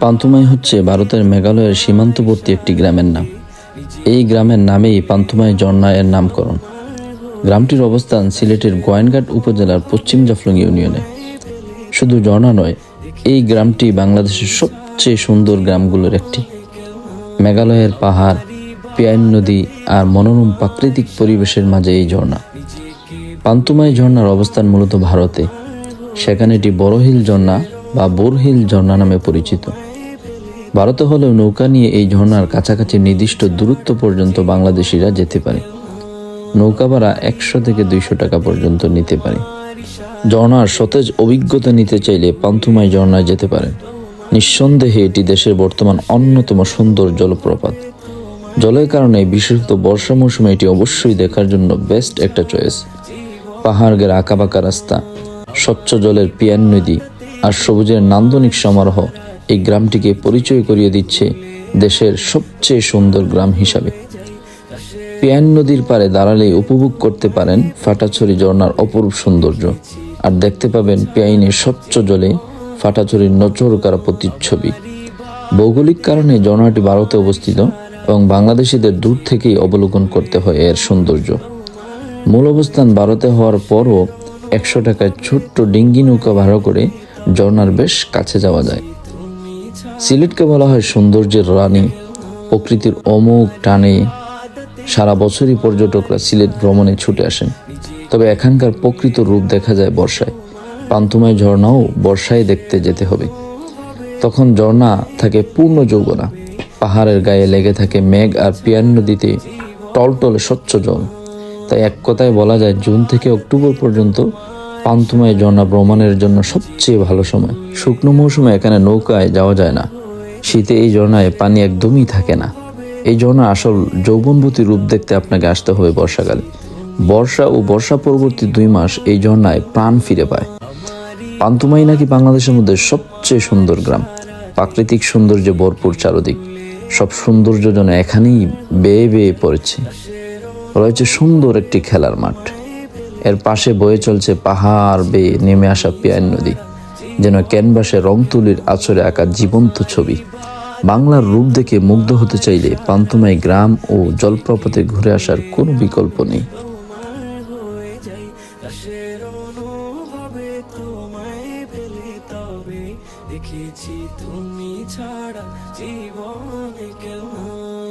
পান্তুমাই হচ্ছে ভারতের মেঘালয়ের সীমান্তবর্তী একটি গ্রামের নাম। এই গ্রামের নামেই পান্তুমাই ঝর্ণা এর নামকরণ। গ্রামটির অবস্থান সিলেটের গোয়েনঘাট উপজেলার পশ্চিম জাফলং ইউনিয়নে। শুধু ঝর্ণা নয়, এই গ্রামটি বাংলাদেশের সবচেয়ে সুন্দর গ্রামগুলোর একটি। মেঘালয়ের পাহাড়, পিয়াইন নদী আর মনোরম প্রাকৃতিক পরিবেশের মাঝে এই ঝর্ণা। পান্তুমাই ঝর্ণার অবস্থান মূলত ভারতে। সেখানে এটি বড়হিল ঝর্ণা বা বোরহিল ঝর্ণা নামে পরিচিত। ভারতে হলেও নৌকা নিয়ে এই ঝর্ণার কাছাকাছি নির্দিষ্ট দূরত্ব পর্যন্ত বাংলাদেশিরা যেতে পারে। নৌকা ভাড়া একশো থেকে দুইশো টাকা পর্যন্ত নিতে পারে। ঝর্ণার সতেজ অভিজ্ঞতা নিতে চাইলে পান্থুমাই ঝর্ণায় যেতে পারেন। নিঃসন্দেহে এটি দেশের বর্তমান অন্যতম সুন্দর জলপ্রপাত। জলের কারণে বিশেষত বর্ষা মৌসুমে এটি অবশ্যই দেখার জন্য বেস্ট একটা চয়েস পাহাড়ের আঁকাবাঁকা রাস্তা, স্বচ্ছ জলের পিয়ান নদী আর সবুজের নান্দনিক সমারোহ এই গ্রামটিকে পরিচয় করিয়ে দিচ্ছে দেশের সবচেয়ে সুন্দর গ্রাম হিসাবে। পিয়ান নদীর পাড়ে দাঁড়ালেই উপভোগ করতে পারেন ফাটাছড়ি ঝর্ণার অপরূপ সৌন্দর্য। আর দেখতে পাবেন পিয়াইনের স্বচ্ছ জলে ফাটাছড়ির নচরকার প্রতিচ্ছবি। ভৌগোলিক কারণে ঝর্ণাটি ভারতে অবস্থিত এবং বাংলাদেশিদের দূর থেকেই অবলোকন করতে হয় এর সৌন্দর্য। মূল অবস্থান ভারতে হওয়ার পরও একশো টাকায় ছোট্ট ডিঙ্গি নৌকা ভাড়া করে ঝর্ণার বেশ কাছে যাওয়া যায়। সিলেটকে বলা হয় সৌন্দর্যের রানী। প্রকৃতির অমোঘ টানে সারা বছরই পর্যটকরা সিলেট ভ্রমণে ছুটে আসেন। তবে এখানকার প্রকৃত রূপ দেখা যায় বর্ষায়। পান্তুমায় ঝর্ণাও বর্ষায় দেখতে যেতে হবে। তখন ঝর্ণা থাকে পূর্ণ যৌবনা। পাহাড়ের গায়ে লেগে থাকে মেঘ আর পিয়ান নদীতে টলটলে স্বচ্ছ জল। তাই এক কথায় বলা যায়, জুন থেকে অক্টোবর পর্যন্ত পান্তুমায় ঝর্ণা ভ্রমণের জন্য সবচেয়ে ভালো সময়। শুকনো মৌসুমে এখানে নৌকায় যাওয়া যায় না। শীতে এই ঝর্ণায় পানি একদমই থাকে না। এই ঝর্ণার আসল যৌবনবতী রূপ দেখতে আপনাকে আসতে হবে বর্ষাকালে। বর্ষা ও বর্ষা পরবর্তী দুই মাস এই ঝর্ণায় প্রাণ ফিরে পায়। পান্তুমাই নাকি বাংলাদেশের মধ্যে সবচেয়ে সুন্দর গ্রাম। প্রাকৃতিক সৌন্দর্যে ভরপুর চারদিক। সব সৌন্দর্য যেন এখানেই বেয়ে বেয়ে পড়েছে। রয়েছে সুন্দর একটি খেলার মাঠ। এর পাশে বয়ে চলছে পাহাড় বেয়ে নেমে আসা পিয়ান নদী, যেন ক্যানভাসে রং তুলির আচরে আঁকা জীবন্ত ছবি। বাংলার রূপ দেখে মুগ্ধ হতে চাইলে পান্তমাই গ্রাম ও জলপ্রপাতে ঘুরে আসার কোনো বিকল্প নেই। দেখেছি তুমি ছাড়া কেমন